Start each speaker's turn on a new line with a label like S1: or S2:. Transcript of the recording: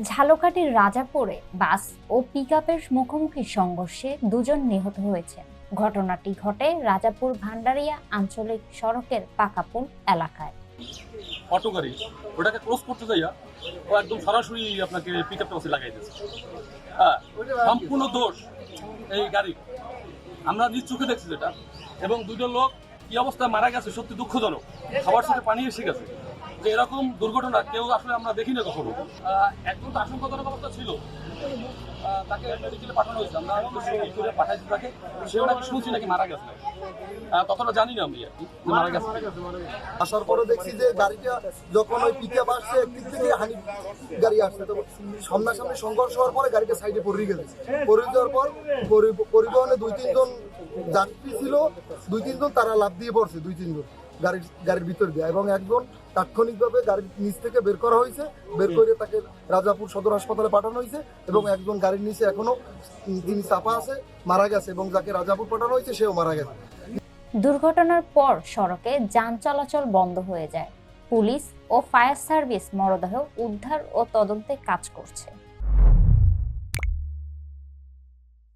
S1: ঝালকাঠির রাজাপুরে বাস ও পিকআপের মুখোমুখি সংঘর্ষে দুজন নিহত হয়েছেন। ঘটনাটি ঘটে রাজাপুর ভান্ডারিয়া আঞ্চলিক সড়কের পাকাপুল এলাকায়।
S2: অটো ওটাকে ক্রস করতে যাইয়া ও একদম সরাসরি আপনাকে পিক আপটা বসে লাগাই দিয়েছে। হ্যাঁ সম্পূর্ণ দোষ এই গাড়ি। আমরা নিজ চোখে দেখছি যেটা। এবং দুজন লোক কি অবস্থায় মারা গেছে সত্যি দুঃখজনক। সবার সাথে পানি এসে গেছে। যে এরকম দুর্ঘটনা কেউ আসলে আমরা দেখি না কখনো তো আশঙ্কাজনক অবস্থা ছিল। তাকে মেডিকেলে পাঠানো হয়েছে। আমরা করে পাঠাইছি তাকে। সেও নাকি শুনছি নাকি মারা গেছে? ততটা জানি না আমি মারা গেছে।
S3: আসার পরে দেখছি যে গাড়িটা যখন ওই পিকআপ আসছে একদিক থেকে হানি গাড়ি আসছে। তো সামনাসামনি সংঘর্ষ হওয়ার পরে গাড়িটা সাইডে পড়ে গেছে। পড়ে যাওয়ার পর পরিবহনে দুই তিনজন যাত্রী ছিল। দুই তিনজন তারা লাভ দিয়ে পড়ছে, দুই তিনজন। গাড়ির গাড়ির ভিতর দিয়ে। এবং একজন তাৎক্ষণিকভাবে গাড়ির নিচ থেকে বের করা হয়েছে, বের করে তাকে রাজাপুর সদর হাসপাতালে পাঠানো হয়েছে এবং একজন গাড়ির নিচে এখনও তিনি চাপা আছে, মারা গেছে এবং যাকে রাজাপুর পাঠানো হয়েছে সেও মারা গেছে।
S1: দুর্ঘটনার পর সড়কে যান চলাচল বন্ধ হয়ে যায়। পুলিশ ও ফায়ার সার্ভিস মরদেহ উদ্ধার ও তদন্তে কাজ করছে।